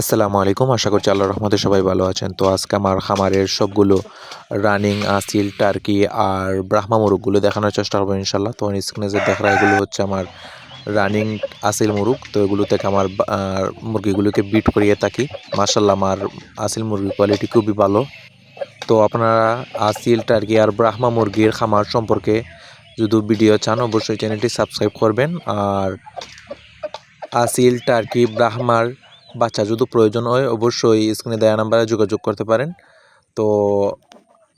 আসসালামু আলাইকুম, আশা করছি আল্লাহ রহমতে সবাই ভালো আছেন। তো আজকে আমার খামারের সবগুলো রানিং আসিল টার্কি আর ব্রাহ্মা মুরগগুলো দেখানোর চেষ্টা করব ইনশাল্লাহ তো স্ক্রিনে যে দেখা এগুলো হচ্ছে আমার রানিং আসিল মুরগ। তো এগুলো থেকে আমার মুরগিগুলোকে বিট করিয়ে থাকি। মার্শাল্লাহ আমার আসিল মুরগির কোয়ালিটি খুবই ভালো। তো আপনারা আসিল টার্কি আর ব্রাহ্মা মুরগির খামার সম্পর্কে যদি ভিডিও চান, অবশ্যই চ্যানেলটি সাবস্ক্রাইব করবেন। আর আসিল টার্কি ব্রাহ্মার বাচ্চা যদি প্রয়োজন হয়, অবশ্যই স্ক্রিনে দেয়া নাম্বারে যোগাযোগ করতে পারেন। তো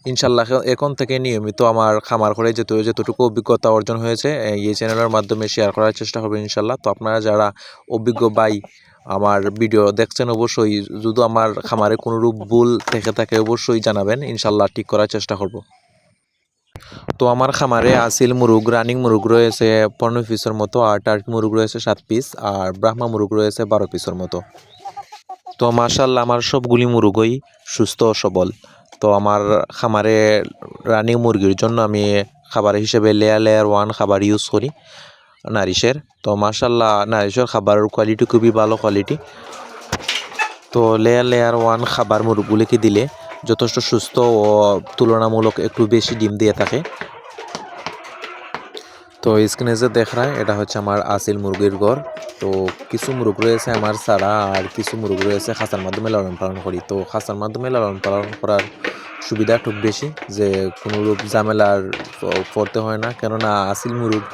ইনশাল্লাহ এখন- থেকে নিয়মিত আমার খামার করে যেতে যতটুকু অভিজ্ঞতা অর্জন হয়েছে, এই চ্যানেলের মাধ্যমে শেয়ার করার চেষ্টা করবেন ইনশাল্লাহ। তো আপনারা যারা অভিজ্ঞ বাই আমার ভিডিও দেখছেন, অবশ্যই যদি আমার খামারে কোনো রূপ ভুল থেকে থাকে, অবশ্যই জানাবেন। ইনশাল্লাহ ঠিক করার চেষ্টা করব। তো আমার খামারে আসিল মুরুগ, রানিং মুরুগ রয়েছে পনেরো পিসের মতো, আর টার্কি মুরুগ রয়েছে সাত পিস, আর ব্রাহ্মা মুরুগ রয়েছে বারো পিসের মতো। তো মার্শাল্লাহ আমার সবগুলি মুরগই সুস্থ ও সবল। তো আমার খামারে রানিং মুরগির জন্য আমি খাবার হিসেবে লেয়ার লেয়ার ওয়ান খাবার ইউজ করি, নারিশের। তো মার্শাল্লাহ নারিশের খাবারের কোয়ালিটি খুবই ভালো কোয়ালিটি তো লেয়ার লেয়ার ওয়ান খাবার মুরগগুলিকে দিলে যথেষ্ট সুস্থ ও তুলনামূলক একটু বেশি ডিম দিয়ে থাকে। তো স্ক্রিনে যে দেখ রায়, এটা হচ্ছে আমার আসিল মুরগির ঘর তো কিছু মুরগ রয়েছে আমার সারা আর কিছু মুরগ রয়েছে খাঁচার মাধ্যমে লালন পালন করি। তো খাঁচার মাধ্যমে লালন পালন করার সুবিধা খুব বেশি যে কোনো রূপ ঝামেলার পড়তে হয় না। কেননা আসিল মুরগ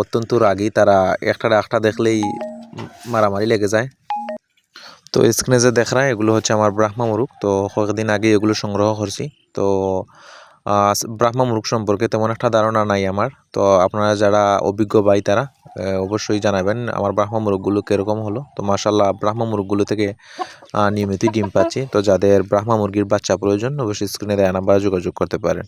অত্যন্ত রাগী। তারা একটা একটা দেখলেই মারামারি লেগে যায়। তো স্ক্রিনে যে দেখ রায়, এগুলো হচ্ছে আমার ব্রাহ্মা মুরগ। তো কয়েকদিন আগে এগুলো সংগ্রহ করছি। তো ব্রাহ্মা মুরগ সম্পর্কে তেমন একটা ধারণা নাই আমার। তো আপনারা যারা অভিজ্ঞ ভাই তারা অবশ্যই জানাবেন আমার ব্রাহ্ম মুরগগুলো কীরকম হলো। তো মাসাল্লাহ ব্রাহ্ম মুরগগুলো থেকে নিয়মিতই ডিম পাচ্ছি। তো যাদের ব্রাহ্ম মুরগির বাচ্চা প্রয়োজন, অবশ্যই স্ক্রিনে দেওয়া নাম্বার যোগাযোগ করতে পারেন।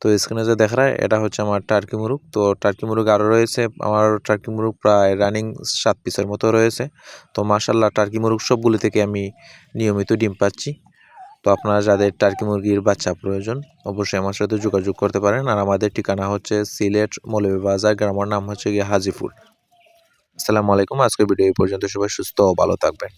তো স্ক্রিনে যে দেখা যায় এটা হচ্ছে আমার টার্কি মুরগ। তো টার্কি মুরগ আরও রয়েছে। আমার টার্কি মুরগ প্রায় রানিং সাত পিসের মতো রয়েছে। তো মাসাল্লাহ টার্কি মুরগ সবগুলি থেকে আমি নিয়মিত ডিম পাচ্ছি। তো আপনারা যাদের টার্কি মুরগির বাচ্চা প্রয়োজন, অবশ্যই আমার সাথে যোগাযোগ করতে পারেন। আর আমাদের ঠিকানা হচ্ছে সিলেট মৌলভীবাজার গ্রামের নাম হচ্ছে গিয়ে হাজিপুর। আসসালামু আলাইকুম, আজকের ভিডিও এই পর্যন্ত। সবাই সুস্থ ও ভালো থাকবেন।